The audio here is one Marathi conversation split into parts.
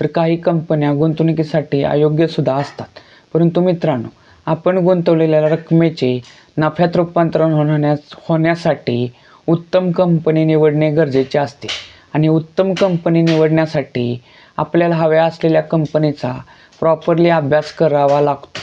तर काही कंपन्या गुंतवणुकीसाठी अयोग्यसुद्धा असतात. परंतु मित्रांनो आपण गुंतवलेल्या रकमेचे नफ्यात रूपांतरण होण्यास होण्यासाठी उत्तम कंपनी निवडणे गरजेचे असते. आणि उत्तम कंपनी निवडण्यासाठी आपल्याला हव्या असलेल्या कंपनीचा प्रॉपरली अभ्यास करावा लागतो.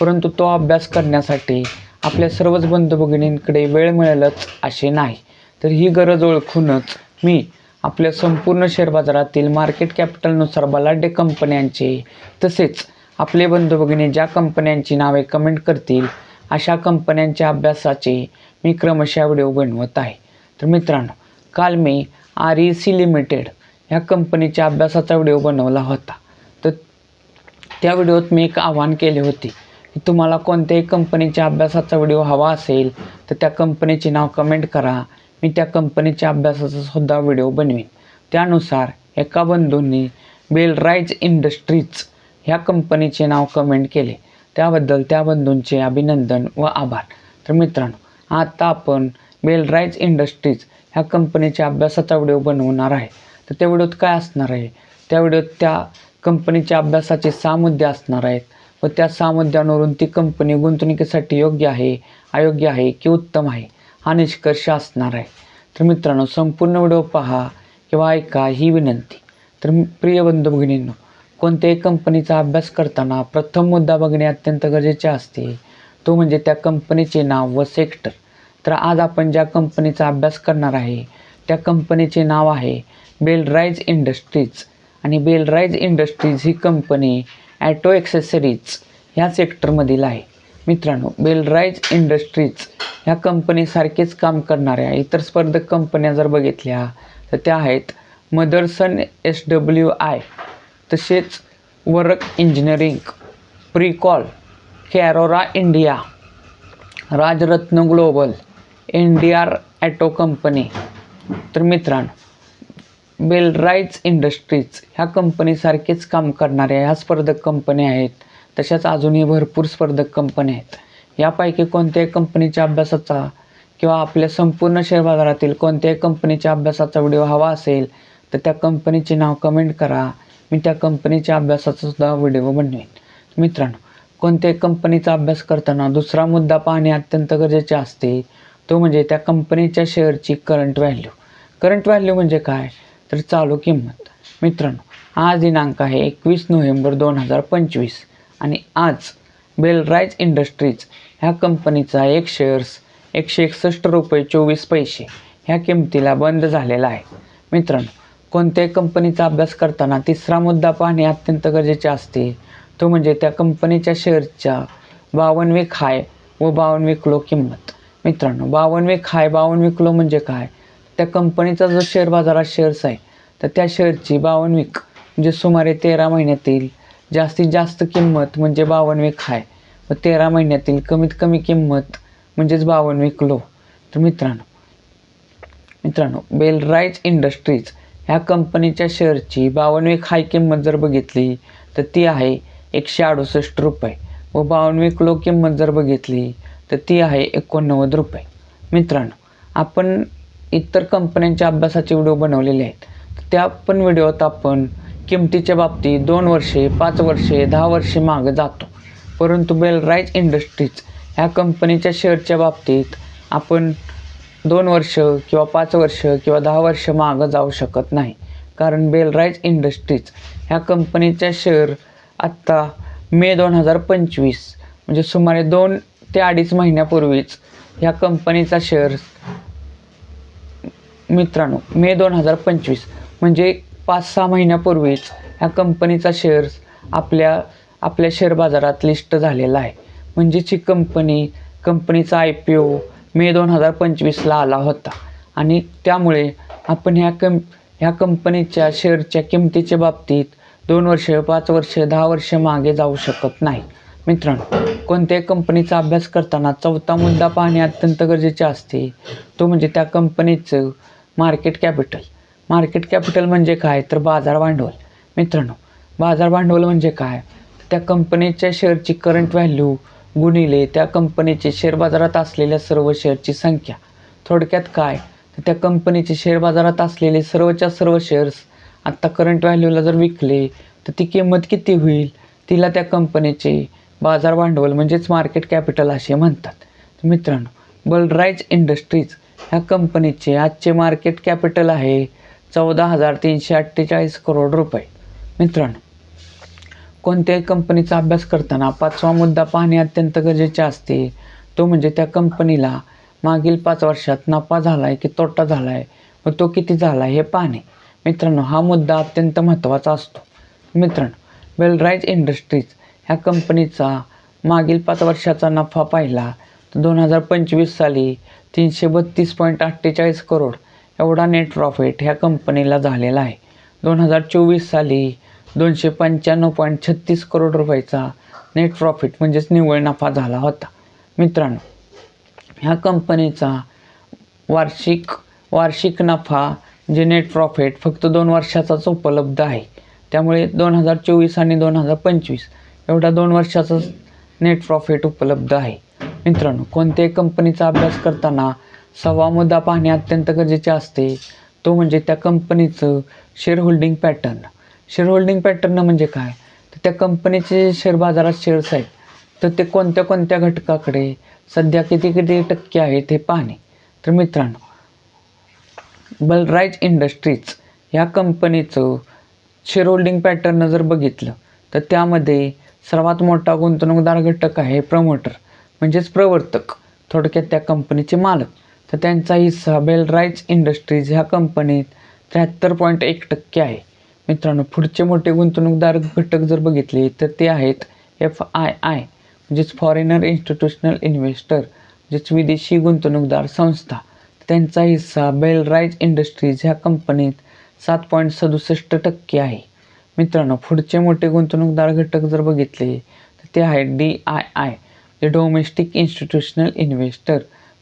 परंतु तो अभ्यास करण्यासाठी आपल्या सर्वच बंधू भगिनींकडे वेळ मिळेलच असे नाही. तर ही गरज ओळखूनच मी आपल्या संपूर्ण शेअर बाजारातील मार्केट कॅपिटलनुसार बलाढ्य कंपन्यांचे. तसेच आपले बंधू भगिनी ज्या कंपन्यांची नावे कमेंट करतील अशा कंपन्यांच्या अभ्यासाचे मी क्रमशः व्हिडिओ बनवत आहे. तर मित्रांनो काल मी आर ई सी लिमिटेड ह्या कंपनीच्या अभ्यासाचा व्हिडिओ बनवला होता. तर त्या व्हिडिओत मी एक आवाहन केले होते की तुम्हाला कोणत्याही कंपनीच्या अभ्यासाचा व्हिडिओ हवा असेल तर त्या कंपनीचे नाव कमेंट करा. मी त्या कंपनीच्या अभ्यासाचा सुद्धा व्हिडिओ बनवीन. त्यानुसार एका बंधूंनी बेलराईज इंडस्ट्रीज ह्या कंपनीचे नाव कमेंट केले. त्याबद्दल त्या बंधूंचे अभिनंदन व आभार. तर मित्रांनो आता आपण बेलराईज इंडस्ट्रीज ह्या कंपनीच्या अभ्यासाचा व्हिडिओ बनवणार आहे. तर त्या व्हिडिओत काय असणार आहे? त्या व्हिडिओत त्या कंपनीच्या अभ्यासाचे सहा मुद्दे असणार आहेत. व त्या सहा मुद्द्यांवरून ती कंपनी गुंतवणुकीसाठी योग्य आहे अयोग्य आहे की उत्तम आहे? हा निष्कर्ष असणार आहे. तर मित्रांनो संपूर्ण व्हिडिओ पहा किंवा ऐका ही विनंती. तर प्रिय बंधू भगिनींनो कोणत्याही कंपनीचा अभ्यास करताना प्रथम मुद्दा बघणे अत्यंत गरजेचे असते. तो म्हणजे त्या कंपनीचे नाव व सेक्टर. तर आज आपण ज्या कंपनीचा अभ्यास करणार आहे त्या कंपनीचे नाव आहे बेलराईज इंडस्ट्रीज. आणि बेलराईज इंडस्ट्रीज ही कंपनी ॲटो ॲक्सेसरीज ह्या सेक्टरमधील आहे. मित्रांनो बेलराईज इंडस्ट्रीज ह्या कंपनीसारखेच काम करणाऱ्या इतर स्पर्धक कंपन्या जर बघितल्या तर त्या आहेत मदरसन एस डब्ल्यू आय तसेच work engineering Pricol Carraro India Rajratna global N D R auto company तर मित्रांनो बेलराईज इंडस्ट्रीज ह्या कंपनीसारखेच काम करणाऱ्या ह्या स्पर्धक कंपन्या आहेत. तशाच अजूनही भरपूर स्पर्धक कंपन्या आहेत. यापैकी कोणत्याही कंपनीच्या अभ्यासाचा किंवा आपल्या संपूर्ण शेअर बाजारातील कोणत्याही कंपनीच्या अभ्यासाचा व्हिडिओ हवा असेल तर त्या कंपनीचे नाव कमेंट करा. मी त्या कंपनीच्या अभ्यासाचासुद्धा व्हिडिओ बनवेन. मित्रांनो कोणत्याही कंपनीचा अभ्यास करताना दुसरा मुद्दा पाहणे अत्यंत गरजेचे असते. तो म्हणजे त्या कंपनीच्या शेअरची करंट व्हॅल्यू करंट व्हॅल्यू म्हणजे काय? तर चालू किंमत. मित्रांनो आज दिनांक आहे एकवीस नोव्हेंबर दोन हजार पंचवीस. आणि आज बेलराईज इंडस्ट्रीज ह्या कंपनीचा एक शेअर्स एकशे एकसष्ट रुपये चोवीस पैसे ह्या किमतीला बंद झालेला आहे. मित्रांनो कोणत्याही कंपनीचा अभ्यास करताना तिसरा मुद्दा पाहणे अत्यंत गरजेचे असते. तो म्हणजे त्या कंपनीच्या शेअर्सच्या बावनवीक हाय व बावनवीक लो किंमत. मित्रांनो बावनवीक हाय बावनवीक लो म्हणजे काय? त्या कंपनीचा जो शेअर बाजारात शेअर्स आहे तर त्या शेअरची बावनवीक म्हणजे सुमारे तेरा महिन्यातील जास्तीत जास्त किंमत म्हणजे बावनवीक हाय. व तेरा महिन्यातील कमीत कमी किंमत म्हणजेच बावनवीक लो तर मित्रांनो मित्रांनो बेलराईज इंडस्ट्रीज ह्या कंपनीच्या शेअरची बावनवीक हाय किंमत जर बघितली तर ती आहे एकशे अडुसष्ट रुपये. व बावनवीक लो किंमत जर बघितली तर ती आहे एकोणनव्वद रुपये. मित्रांनो आपण इतर कंपन्यांच्या अभ्यासाचे व्हिडिओ बनवलेले आहेत. तर त्या पण व्हिडिओत आपण किमतीच्या बाबतीत दोन वर्षे पाच वर्षे दहा वर्षे मागं जातो. परंतु बेलराईज इंडस्ट्रीज ह्या कंपनीच्या शेअरच्या बाबतीत आपण दोन वर्ष किंवा पाच वर्ष किंवा दहा वर्ष मागं जाऊ शकत नाही. कारण बेलराईज इंडस्ट्रीज ह्या कंपनीच्या शेअर आत्ता मे दोन हजार पंचवीस म्हणजे सुमारे दोन ते अडीच महिन्यापूर्वीच ह्या कंपनीचा शेअर मित्रांनो मे दोन हजार पंचवीस म्हणजे पाच सहा महिन्यापूर्वीच ह्या कंपनीचा शेअर्स आपल्या आपल्या शेअर बाजारात लिस्ट झालेला आहे. म्हणजेच ही कंपनी कंपनीचा आय पी ओ मे दोन हजार पंचवीसला आला होता. आणि त्यामुळे आपण ह्या कं ह्या कंपनीच्या शेअरच्या किमतीच्या बाबतीत दोन वर्ष पाच वर्ष दहा वर्ष मागे जाऊ शकत नाही. मित्रांनो कोणत्याही कंपनीचा अभ्यास करताना चौथा मुद्दा पाहणे अत्यंत गरजेचे असते. तो म्हणजे त्या कंपनीचं मार्केट कॅपिटल मार्केट कॅपिटल म्हणजे काय? तर बाजार भांडवल. मित्रांनो बाजार भांडवल म्हणजे काय? त्या कंपनीच्या शेअरची करंट व्हॅल्यू गुणिले त्या कंपनीचे शेअर बाजारात असलेल्या सर्व शेअरची संख्या. थोडक्यात काय? तर त्या कंपनीचे शेअर बाजारात असलेले सर्वच्या सर्व शेअर्स आत्ता करंट व्हॅल्यूला जर विकले तर ती किंमत किती होईल? तिला त्या कंपनीचे बाजार भांडवल म्हणजेच मार्केट कॅपिटल असे म्हणतात. मित्रांनो बलराईज इंडस्ट्रीज ह्या कंपनीचे आजचे मार्केट कॅपिटल आहे चौदा हजार तीनशे अठ्ठेचाळीस करोड रुपये. मित्रांनो कोणत्याही कंपनीचा अभ्यास करताना पाचवा मुद्दा पाहणे अत्यंत गरजेचे असते. तो म्हणजे त्या कंपनीला मागील पाच वर्षात नफा झाला आहे की तोटा झाला आहे व तो किती झाला आहे हे पाहणे. मित्रांनो हा मुद्दा अत्यंत महत्त्वाचा असतो. मित्रांनो वेलराईज इंडस्ट्रीज ह्या कंपनीचा मागील पाच वर्षाचा नफा पाहिला तर दोन हजार पंचवीस साली तीनशे बत्तीस पॉईंट अठ्ठेचाळीस करोड एवढा नेट प्रॉफिट ह्या कंपनीला झालेला आहे. दोन हजार चोवीस साली दोनशे पंच्याण्णव पॉईंट छत्तीस करोड रुपयाचा नेट प्रॉफिट म्हणजेच निव्वळ नफा झाला होता. मित्रांनो ह्या कंपनीचा वार्षिक वार्षिक नफा जे नेट प्रॉफिट फक्त दोन वर्षाचाच उपलब्ध आहे. त्यामुळे दोन हजार चोवीस आणि दोन हजार पंचवीस एवढा दोन वर्षाचाच नेट प्रॉफिट उपलब्ध आहे. मित्रांनो कोणत्याही कंपनीचा अभ्यास करताना सव्वा मुद्दा पाहणे अत्यंत गरजेचे असते. तो म्हणजे त्या कंपनीचं share holding pattern share holding pattern म्हणजे काय? तर त्या कंपनीचे शेअर बाजारात शेअर्स आहेत तर ते कोणत्या कोणत्या घटकाकडे सध्या किती किती टक्के आहेत हे पाहणे. तर मित्रांनो बलराईज इंडस्ट्रीज ह्या कंपनीचं शेअर होल्डिंग पॅटर्न जर बघितलं तर त्यामध्ये सर्वात मोठा गुंतवणूकदार घटक आहे प्रमोटर म्हणजेच प्रवर्तक थोडक्यात त्या कंपनीचे मालक. तर त्यांचा हिस्सा बेलराईज इंडस्ट्रीज ह्या कंपनीत त्र्याहत्तर पॉईंट एक टक्के आहे. मित्रांनो पुढचे मोठे गुंतवणूकदार घटक जर बघितले तर ते आहेत एफ आय आय म्हणजेच फॉरेनर इन्स्टिट्यूशनल इन्व्हेस्टर म्हणजेच विदेशी गुंतवणूकदार संस्था. त्यांचा हिस्सा बेलराईज इंडस्ट्रीज ह्या कंपनीत सात पॉईंट सदुसष्ट टक्के आहे. मित्रांनो पुढचे मोठे गुंतवणूकदार घटक जर बघितले तर ते आहेत D I I domestic institutional investor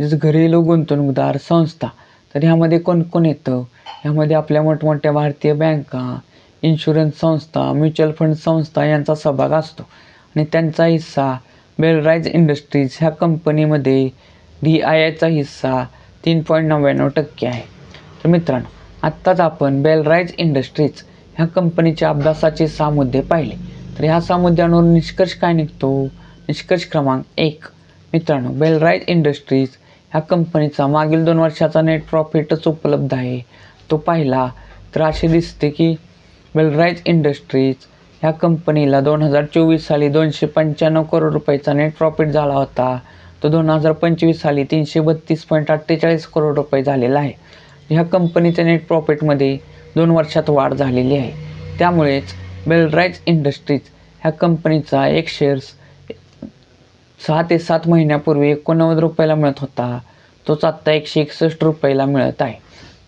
जसं घरेलू गुंतवणूकदार संस्था तर ह्यामध्ये कोण कोण येतं? ह्यामध्ये आपल्या मोठमोठ्या भारतीय बँका इन्शुरन्स संस्था म्युच्युअल फंड संस्था यांचा सहभाग असतो. आणि त्यांचा हिस्सा बेलराईज इंडस्ट्रीज ह्या कंपनीमध्ये डी आय आयचा हिस्सा तीन पॉईंट नव्याण्णव टक्के आहे. तर मित्रांनो आत्ताच आपण बेलराईज इंडस्ट्रीज ह्या कंपनीच्या अभ्यासाचे सहा मुद्दे पाहिले. तर ह्या सहा मुद्द्यांवर निष्कर्ष काय निघतो? निष्कर्ष क्रमांक एक. मित्रांनो बेलराईज इंडस्ट्रीज ह्या कंपनीचा मागील दोन वर्षाचा नेट प्रॉफिटच उपलब्ध आहे. तो पाहिला तर असे दिसते की बेलराईज इंडस्ट्रीज ह्या कंपनीला दोन हजार चोवीस साली दोनशे पंच्याण्णव करोड रुपयाचा नेट प्रॉफिट झाला होता. तो दोन हजार पंचवीस साली तीनशे बत्तीस पॉईंट अठ्ठेचाळीस करोड रुपये झालेला आहे. ह्या कंपनीच्या नेट प्रॉफिटमध्ये दोन वर्षात वाढ झालेली आहे. त्यामुळेच बेलराईज इंडस्ट्रीज ह्या कंपनीचा एक शेअर्स सहा ते सात महिन्यापूर्वी एकोणनव्वद रुपयाला मिळत होता. तोच आत्ता एकशे एकसष्ट रुपयाला मिळत आहे.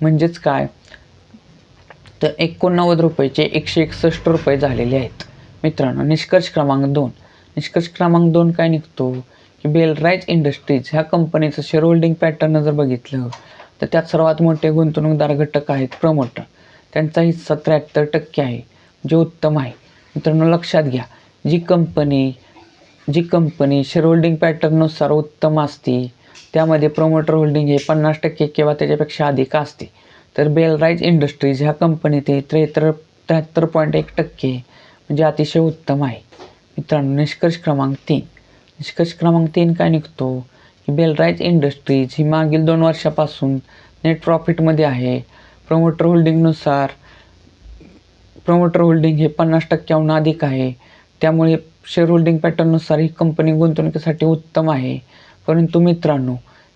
म्हणजेच काय? तर एकोणनव्वद रुपयाचे एकशे एकसष्ट रुपये झालेले आहेत. मित्रांनो निष्कर्ष क्रमांक दोन. निष्कर्ष क्रमांक दोन काय निघतो? की बेलराईज इंडस्ट्रीज ह्या कंपनीचं शेअर होल्डिंग पॅटर्न जर बघितलं तर त्यात सर्वात मोठे गुंतवणूकदार घटक आहेत प्रमोटर त्यांचा हिस्सा त्र्याहत्तर टक्के आहे जे उत्तम आहे. मित्रांनो लक्षात घ्या. जी कंपनी जी कंपनी शेअर होल्डिंग पॅटर्ननुसार उत्तम असते त्यामध्ये प्रमोटर होल्डिंग हे पन्नास टक्के किंवा त्याच्यापेक्षा अधिक असते. तर बेलराईज इंडस्ट्रीज ह्या कंपनीत हे त्र्याहत्तर त्र्याहत्तर पॉईंट एक टक्के म्हणजे अतिशय उत्तम आहे. मित्रांनो निष्कर्ष क्रमांक तीन. निष्कर्ष क्रमांक तीन काय निघतो? की बेलराईज इंडस्ट्रीज ही मागील दोन वर्षापासून नेट प्रॉफिटमध्ये आहे. प्रमोटर होल्डिंगनुसार प्रमोटर होल्डिंग हे पन्नास टक्क्याहून अधिक आहे. त्यामुळे शेअर होल्डिंग पॅटर्ननुसार ही कंपनी गुंतवणुकीसाठी उत्तम आहे. परंतु मित्रांनो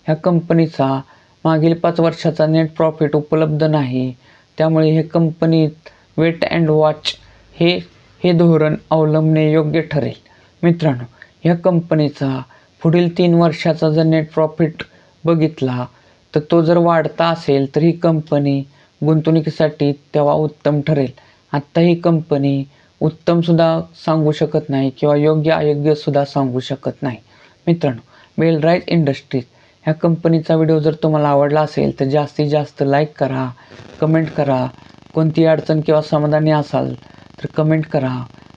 ह्या कंपनीचा मागील पाच वर्षाचा नेट प्रॉफिट उपलब्ध नाही. त्यामुळे हे कंपनीत वेट अँड वॉच हे हे धोरण अवलंबणे योग्य ठरेल. मित्रांनो ह्या कंपनीचा पुढील तीन वर्षाचा जर नेट प्रॉफिट बघितला तर तो जर वाढता असेल तर ही कंपनी गुंतवणुकीसाठी तेव्हा उत्तम ठरेल. आत्ता ही कंपनी उत्तमसुद्धा सांगू शकत नाही किंवा योग्य अयोग्यसुद्धा सांगू शकत नाही. मित्रांनो बेलराईज इंडस्ट्रीज ह्या कंपनीचा व्हिडिओ जर तुम्हाला आवडला असेल तर जास्तीत जास्त लाईक करा कमेंट करा. कोणती अडचण किंवा समाधानी असाल तर कमेंट करा.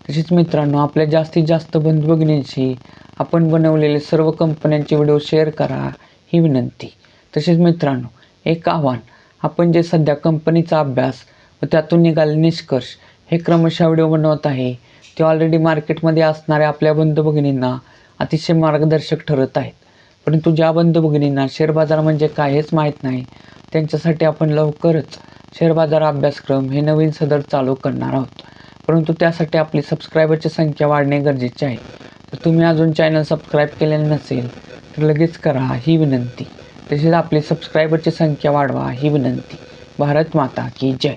तसेच मित्रांनो आपल्या जास्तीत जास्त बंधुभगिनींशी आपण बनवलेले सर्व कंपन्यांचे व्हिडिओ शेअर करा ही विनंती. तसेच मित्रांनो एक आव्हान. आपण जे सध्या कंपनीचा अभ्यास व त्यातून निघाले निष्कर्ष हे क्रमशः व्हिडिओ बनवत आहे. ते ऑलरेडी मार्केटमध्ये असणाऱ्या आपल्या बंधू भगिनींना अतिशय मार्गदर्शक ठरत आहेत. परंतु ज्या बंधू भगिनींना शेअर बाजार म्हणजे काय हेच माहीत नाही त्यांच्यासाठी आपण लवकरच शेअर बाजार अभ्यासक्रम हे नवीन सदर चालू करणार आहोत. परंतु त्यासाठी आपली सबस्क्रायबरची संख्या वाढणे गरजेचे आहे. तर तुम्ही अजून चॅनल सबस्क्राईब केलेलं नसेल तर लगेच करा ही विनंती. तसेच आपली सबस्क्रायबरची संख्या वाढवा ही विनंती. भारत माता की जय.